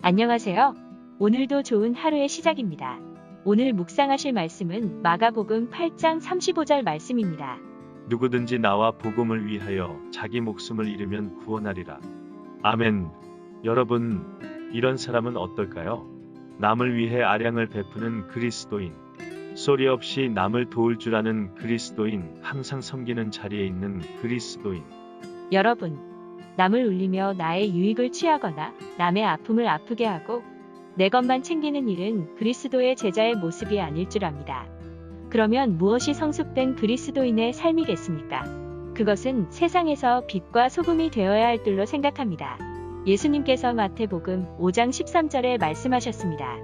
안녕하세요. 오늘도 좋은 하루의 시작입니다. 오늘 묵상하실 말씀은 마가복음 8장 35절 말씀입니다. 누구든지 나와 복음을 위하여 자기 목숨을 잃으면 구원하리라. 아멘. 여러분, 이런 사람은 어떨까요? 남을 위해 아량을 베푸는 그리스도인. 소리 없이 남을 도울 줄 아는 그리스도인, 항상 섬기는 자리에 있는 그리스도인. 여러분, 남을 울리며 나의 유익을 취하거나 남의 아픔을 아프게 하고 내 것만 챙기는 일은 그리스도의 제자의 모습이 아닐 줄 압니다. 그러면 무엇이 성숙된 그리스도인의 삶이겠습니까? 그것은 세상에서 빛과 소금이 되어야 할 줄로 생각합니다. 예수님께서 마태복음 5장 13절에 말씀하셨습니다.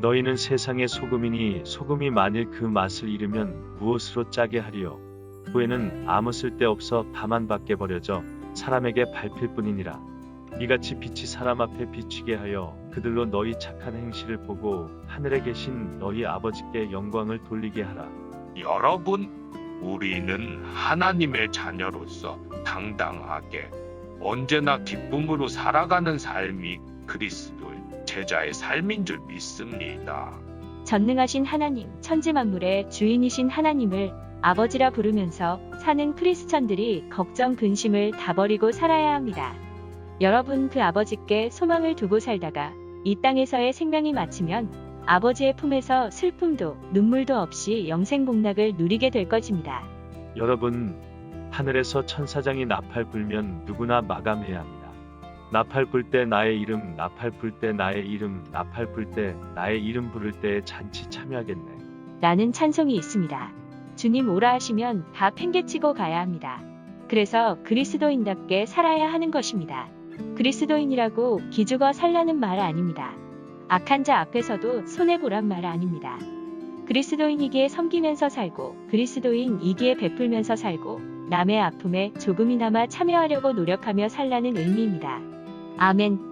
너희는 세상의 소금이니 소금이 만일 그 맛을 잃으면 무엇으로 짜게 하리요? 후에는 아무 쓸데없어 다만 밖에 버려져 사람에게 밟힐 뿐이니라. 이같이 빛이 사람 앞에 비치게 하여 그들로 너희 착한 행실을 보고 하늘에 계신 너희 아버지께 영광을 돌리게 하라. 여러분, 우리는 하나님의 자녀로서 당당하게 언제나 기쁨으로 살아가는 삶이 그리스도의 제자의 삶인 줄 믿습니다. 전능하신 하나님, 천지만물의 주인이신 하나님을 아버지라 부르면서 사는 크리스천들이 걱정, 근심을 다 버리고 살아야 합니다. 여러분 그 아버지께 소망을 두고 살다가 이 땅에서의 생명이 마치면 아버지의 품에서 슬픔도 눈물도 없이 영생 복락을 누리게 될 것입니다. 여러분, 하늘에서 천사장이 나팔 불면 누구나 마감해야 합니다. 나팔 불 때 나의 이름, 나팔 불 때 나의 이름, 나팔 불 때 나의 이름 부를 때에 잔치 참여하겠네. 라는 찬송이 있습니다. 주님 오라 하시면 다 팽개치고 가야 합니다. 그래서 그리스도인답게 살아야 하는 것입니다. 그리스도인이라고 기죽어 살라는 말 아닙니다. 악한 자 앞에서도 손해보란 말 아닙니다. 그리스도인이기에 섬기면서 살고 그리스도인이기에 베풀면서 살고 남의 아픔에 조금이나마 참여하려고 노력하며 살라는 의미입니다. 아멘.